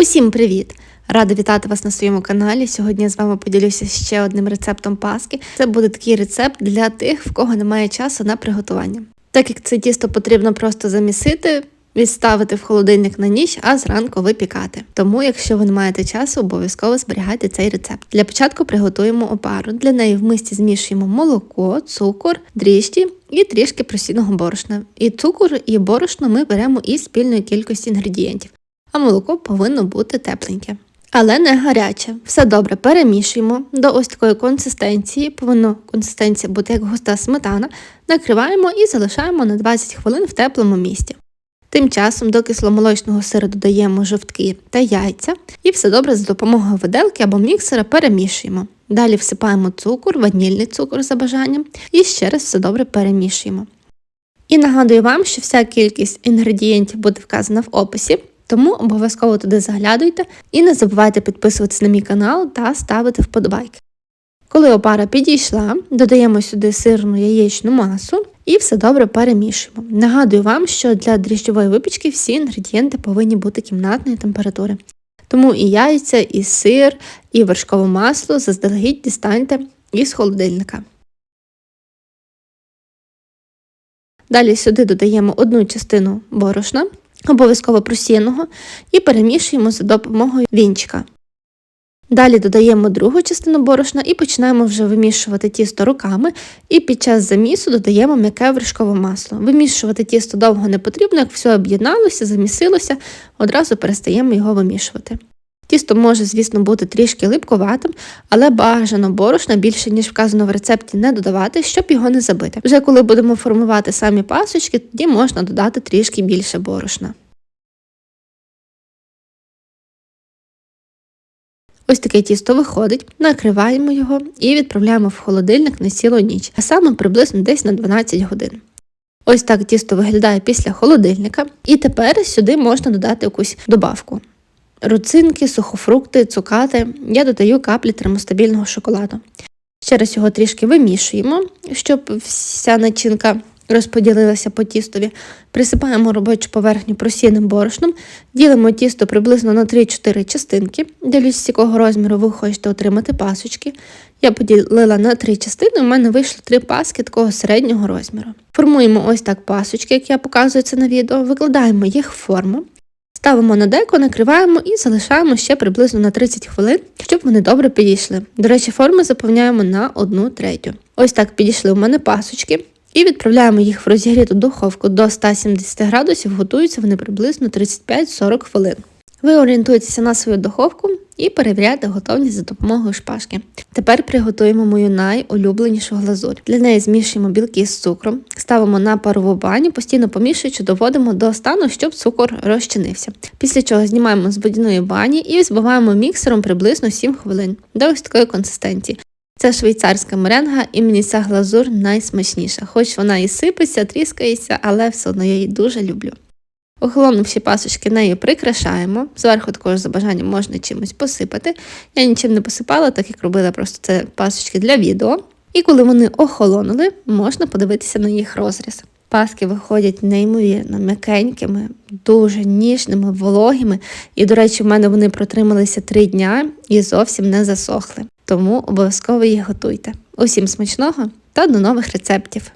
Усім привіт! Рада вітати вас на своєму каналі. Сьогодні я з вами поділюся ще одним рецептом паски. Це буде такий рецепт для тих, в кого немає часу на приготування. Так як це тісто потрібно просто замісити, відставити в холодильник на ніч, а зранку випікати. Тому, якщо ви не маєте часу, обов'язково зберігайте цей рецепт. Для початку приготуємо опару. Для неї в мисті змішуємо молоко, цукор, дріжджі і трішки просійного борошна. І цукор, і борошно ми беремо із спільної кількості інгредієнтів а молоко повинно бути тепленьке. Але не гаряче. Все добре перемішуємо до ось такої консистенції. Повинна консистенція бути як густа сметана. Накриваємо і залишаємо на 20 хвилин в теплому місці. Тим часом до кисломолочного сиру додаємо жовтки та яйця і все добре за допомогою виделки або міксера перемішуємо. Далі всипаємо цукор, ванільний цукор за бажанням і ще раз все добре перемішуємо. І нагадую вам, що вся кількість інгредієнтів буде вказана в описі. Тому обов'язково туди заглядуйте і не забувайте підписуватися на мій канал та ставити вподобайки. Коли опара підійшла, додаємо сюди сирну яєчну масу і все добре перемішуємо. Нагадую вам, що для дріжджової випічки всі інгредієнти повинні бути кімнатної температури. Тому і яйця, і сир, і вершкове масло заздалегідь дістаньте із холодильника. Далі сюди додаємо одну частину борошна обов'язково просіяного, і перемішуємо за допомогою вінчика. Далі додаємо другу частину борошна і починаємо вже вимішувати тісто руками, і під час замісу додаємо м'яке вершкове масло. Вимішувати тісто довго не потрібно, як все об'єдналося, замісилося, одразу перестаємо його вимішувати. Тісто може, звісно, бути трішки липковатим, але бажано борошна більше, ніж вказано в рецепті, не додавати, щоб його не забити. Вже коли будемо формувати самі пасочки, тоді можна додати трішки більше борошна. Ось таке тісто виходить, накриваємо його і відправляємо в холодильник на цілу ніч, а саме приблизно десь на 12 годин. Ось так тісто виглядає після холодильника, і тепер сюди можна додати якусь добавку. Руцинки, сухофрукти, цукати. Я додаю каплі термостабільного шоколаду. Ще раз його трішки вимішуємо, щоб вся начинка розподілилася по тістові. Присипаємо робочу поверхню просійним борошном, ділимо тісто приблизно на 3-4 частинки, дивлюсь, з якого розміру ви хочете отримати пасочки. Я поділила на три частини, у мене вийшло три паски такого середнього розміру. Формуємо ось так пасочки, як я показую це на відео, викладаємо їх в форму. Ставимо на деко, накриваємо і залишаємо ще приблизно на 30 хвилин, щоб вони добре підійшли. До речі, форми заповняємо на 1 третю. Ось так підійшли у мене пасочки. І відправляємо їх в розігріту духовку до 170 градусів, готуються вони приблизно 35-40 хвилин. Ви орієнтуєтеся на свою духовку і перевіряєте готовність за допомогою шпажки. Тепер приготуємо мою найулюбленішу глазурь. Для неї змішуємо білки з цукром, ставимо на парову баню, постійно помішуючи, доводимо до стану, щоб цукор розчинився. Після чого знімаємо з водяної бані і збиваємо міксером приблизно 7 хвилин до ось такої консистенції. Це швейцарська меренга, і мені ця глазур найсмачніша, хоч вона і сипеться, тріскається, але все одно я її дуже люблю. Охолонувші пасочки нею прикрашаємо. Зверху також за бажанням можна чимось посипати. Я нічим не посипала, так як робила просто це пасочки для відео. І коли вони охолонули, можна подивитися на їх розріз. Паски виходять неймовірно м'якенькими, дуже ніжними, вологими. І, до речі, в мене вони протрималися три дня і зовсім не засохли. Тому обов'язково їх готуйте. Усім смачного та до нових рецептів!